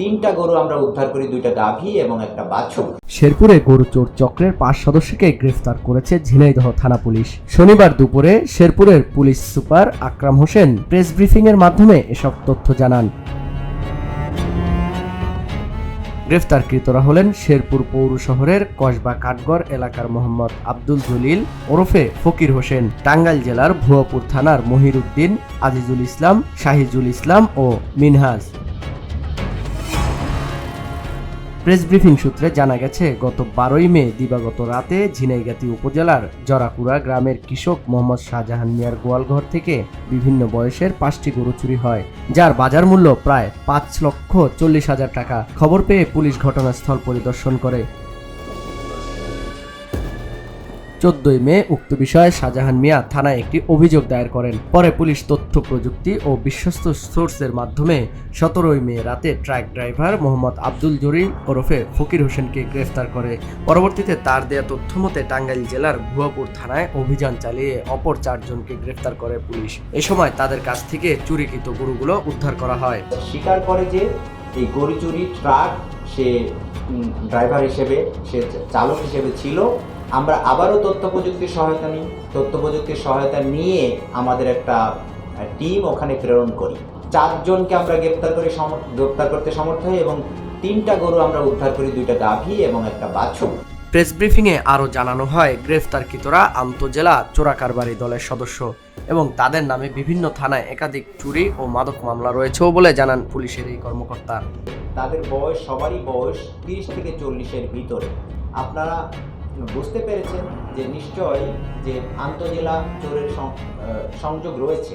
তিনটা গরু আমরা উদ্ধার করি, দুইটা গাভী এবং একটা বাছুর। শেরপুরে গরু চোর চক্রের পাঁচ সদস্যকে গ্রেফতার করেছে ঝিনাইদহ থানা পুলিশ। শনিবার দুপুরে শেরপুরের police super Akram Hossain press briefing এর মাধ্যমে এসব তথ্য জানান। গ্রেফতারকৃতরা হলেন শেরপুর পৌর শহরের কসবা কাঠগড় এলাকার মোহাম্মদ আব্দুল জলিল, ওরফে ফকির হোসেন, টাঙ্গাইল জেলার ভুয়াপুর থানার মহিরুদ্দিন, আজিজুল ইসলাম, শাহিজুল ইসলাম ও মিনহাজ। প্রেস ব্রিফিং সূত্রে জানা গেছে, গত বারোই মে, দিবাগত রাতে ঝিনাইগাতি উপজেলার জরাকুড়া গ্রামের কৃষক মোহাম্মদ শাহজাহান মিয়ার গোয়ালঘর থেকে বিভিন্ন বয়সের পাঁচটি গরু চুরি হয়, যার বাজার মূল্য প্রায় পাঁচ লক্ষ চল্লিশ হাজার টাকা। খবর পেয়ে পুলিশ ঘটনাস্থল পরিদর্শন করে। চোদ্দই মে উক্ত বিষয়ে শাহজাহান মিয়া থানায় একটি অভিযোগ দায়ের করেন। পরে পুলিশ তথ্য, প্রযুক্তি ও বিশ্বস্ত সোর্সের মাধ্যমে সতেরোই মে রাতে ট্রাক ড্রাইভার মোহাম্মদ আব্দুল জরিল ওরফে ফকির হোসেনকে গ্রেফতার করে। পরবর্তীতে তার দেয়া তথ্য মতে টাঙ্গাইল জেলার ভুয়াপুর থানায় অভিযান চালিয়ে অপর চারজনকে গ্রেফতার করে পুলিশ। এ সময় তাদের কাছ থেকে চুরিকৃত গরুগুলো উদ্ধার করা হয়। স্বীকার করে যে এই গরু চুরি ট্রাক সে ড্রাইভার হিসেবে, সে চালক হিসেবে ছিল। আমরা আবারও তথ্য প্রযুক্তির সহায়তা নিই তথ্য প্রযুক্তির সহায়তা নিয়ে আমাদের একটা টিম ওখানে প্রেরণ করি। চারজনকে আমরা গ্রেপ্তার করে গ্রেপ্তার করতে সমর্থ হই এবং তিনটা গরু আমরা উদ্ধার করি দুইটা গাভী এবং একটা বাছুর। প্রেস ব্রিফিংয়ে আরও জানানো হয় গ্রেফতারকৃতরা আন্তজেলা চোরাকারবারি দলের সদস্য এবং তাদের নামে বিভিন্ন থানায় একাধিক চুরি ও মাদক মামলা রয়েছেও বলে জানান পুলিশের এই কর্মকর্তা। তাদের বয়স সবারই বয়স তিরিশ থেকে চল্লিশের ভিতরে। আপনারা বুঝতে পেরেছেন যে নিশ্চয় যে আন্তজেলা চোরের সংযোগ রয়েছে।